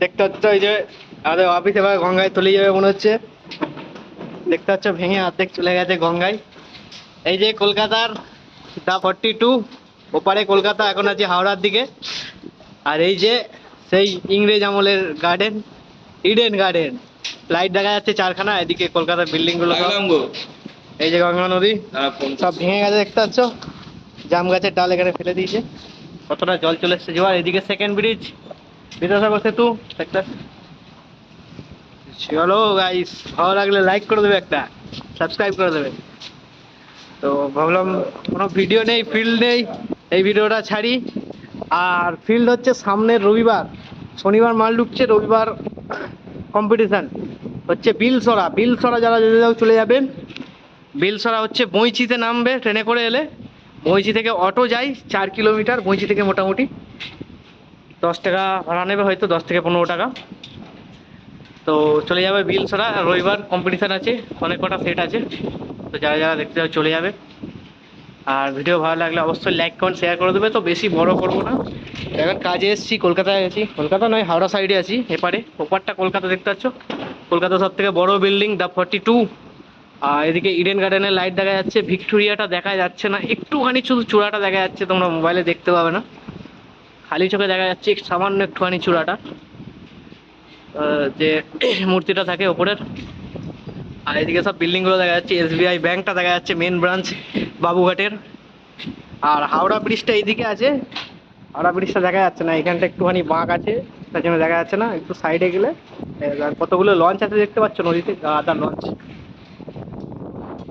দেখতে পাচ্ছ এই যে আমাদের অফিস এবার গঙ্গায় তলিয়ে যাবে মনে হচ্ছে। দেখতে পাচ্ছ ভেঙে অর্ধেক চলে গেছে গঙ্গায়। এই যে কলকাতার দা ফর্টি টু ওপারে কলকাতা এখন আছে হাওড়ার দিকে। আর এই যে সেই ইংরেজ আমলের গার্ডেন ইডেন গার্ডেন লাইট দেখা যাচ্ছে চারখানা এদিকে কলকাতার বিল্ডিংগুলো এই যে গঙ্গা নদী তারা সব ভেঙে গেছে দেখতে পাচ্ছ? জাম গাছের ডাল এখানে ফেলে দিয়েছে। কতটা জল চলে এসছে জোয়ার এদিকে সেকেন্ড ব্রিজ বিদ্যাসাগর সেতু চলো গাইস ভালো লাগলে লাইক করে দেবে একটা সাবস্ক্রাইব করে দেবে। তো ভাবলাম কোনো ভিডিও নেই ফিল্ড নেই, এই ভিডিওটা ছাড়ি। আর ফিল্ড হচ্ছে সামনের রবিবার, শনিবার মাল ঢুকছে, রবিবার কম্পিটিশান হচ্ছে বিলসরা বিলসরা যারা যেতে যাও চলে যাবেন। বিলসরা হচ্ছে বইচিতে নামবে, ট্রেনে করে এলে। বইচি থেকে অটো যায়, চার কিলোমিটার বইচি থেকে মোটামুটি। দশ টাকা ভাড়া নেবে হয়তো দশ থেকে পনেরো টাকা। তো চলে যাবে বিলসরা রবিবার কম্পিটিশান আছে, অনেক কটা সেট আছে। তো যারা যারা দেখতে যাও চলে যাবে। আর ভিডিও ভালো লাগলে অবশ্যই লাইক কমেন্ট শেয়ার করে দেবে। তো বেশি বড় করব না। এখন কাজে এসেছি, কলকাতায় আছি। কলকাতা নয়, হাওড়া সাইডে আছি, এপারে। ওপারটা কলকাতা দেখতে পাচ্ছ। কলকাতা সব থেকে বড় বিল্ডিং দ্য ফর্টি টু আর এদিকে ইডেন গার্ডেনের লাইট দেখা যাচ্ছে। ভিক্টোরিয়াটা দেখা যাচ্ছে না। একটুখানি শুধু চূড়াটা দেখা যাচ্ছে, তোমরা মোবাইলে দেখতে পাবে না। খালি চোখে দেখা যাচ্ছে সামান্য একটুখানি চূড়াটা যে মূর্তিটা থাকে ওপরের। আর এদিকে সব বিল্ডিংগুলো দেখা যাচ্ছে এসবিআই ব্যাংকটা দেখা যাচ্ছে মেন ব্রাঞ্চ, বাবুঘাটের। আর হাওড়া ব্রিজটা এইদিকে আছে, হাওড়া ব্রিজটা দেখা যাচ্ছে না, এখানটা একটুখানি বাঁক আছে, তার জন্য দেখা যাচ্ছে না, একটু সাইডে গেলে। কতগুলো লঞ্চ আছে দেখতে পাচ্ছ নদীতে? আদার লঞ্চ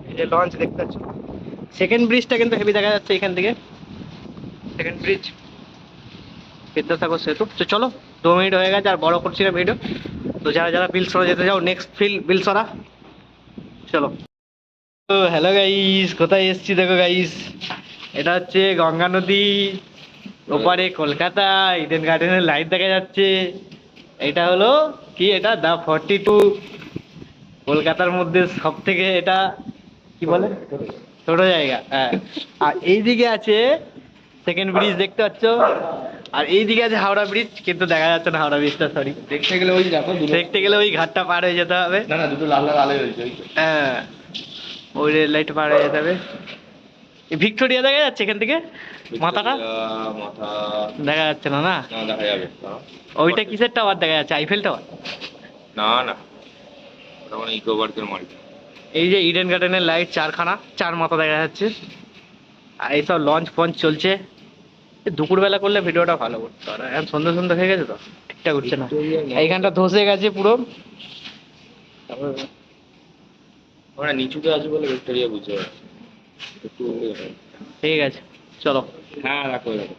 এই যে লঞ্চ দেখতে পাচ্ছ। সেকেন্ড ব্রিজটা কিন্তু হেভি দেখা যাচ্ছে এখান থেকে। সেকেন্ড ব্রিজ বিদ্যাসাগর সেতু। তো চলো, দু মিনিট হয়ে গেছে আর বড় করছি না ভিডিও তো যারা যারা বিলসরা যেতে চাও নেক্সট ফিল বিলসরা চলো। তো হ্যালো গাইস কোথায় এসছি দেখো গাইস এটা হচ্ছে গঙ্গা নদী, ওপারে কলকাতা ইডেন গার্ডেনের লাইট দেখা যাচ্ছে। এটা হলো কি এটা? দা ফর্টি টু কলকাতার মধ্যে সব থেকে এটা কি বলে? ছোট জায়গা হ্যাঁ। আর এইদিকে আছে সেকেন্ড ব্রিজ দেখতে পাচ্ছ? আর এইদিকে আছে হাওড়া ব্রিজ কিন্তু দেখা যাচ্ছে না হাওড়া ব্রিজটা সরি দেখতে গেলে ওই দেখো দেখতে গেলে ওই ঘাটটা পার হয়ে যেতে হবে। না না দুটো লাল লাল আলো তো। হ্যাঁ ওই রেল লাইট পার হয়ে যেতে হবে। এই ভিক্টোরিয়া দেখা যাচ্ছে এখান থেকে? মাথাটা? মাথা দেখা যাচ্ছে না না? দেখা যাবে। ওইটা কিসের টাওয়ার দেখা যাচ্ছে? আইফেল টাওয়ার না না। ওটা মানে ইকো পার্কের মালিক। এই যে ইডেন গার্ডেনের লাইট চারখানা চার মাথা দেখা যাচ্ছে। আর এইসব লঞ্চ ফঞ্চ চলছে। দুপুরবেলা করলে ভিডিওটা ভালো করতে। আর এখন সন্ধ্যে সন্ধ্যে হয়ে গেছে তো। ঠিকঠাক হচ্ছে না। এইখানটা ধসে গেছে পুরো। ওরা নিচুতে আছে বলে ভিক্টোরিয়া বুঝতে পারছি। ঠিক আছে চলো। হ্যাঁ রাখো রাখো।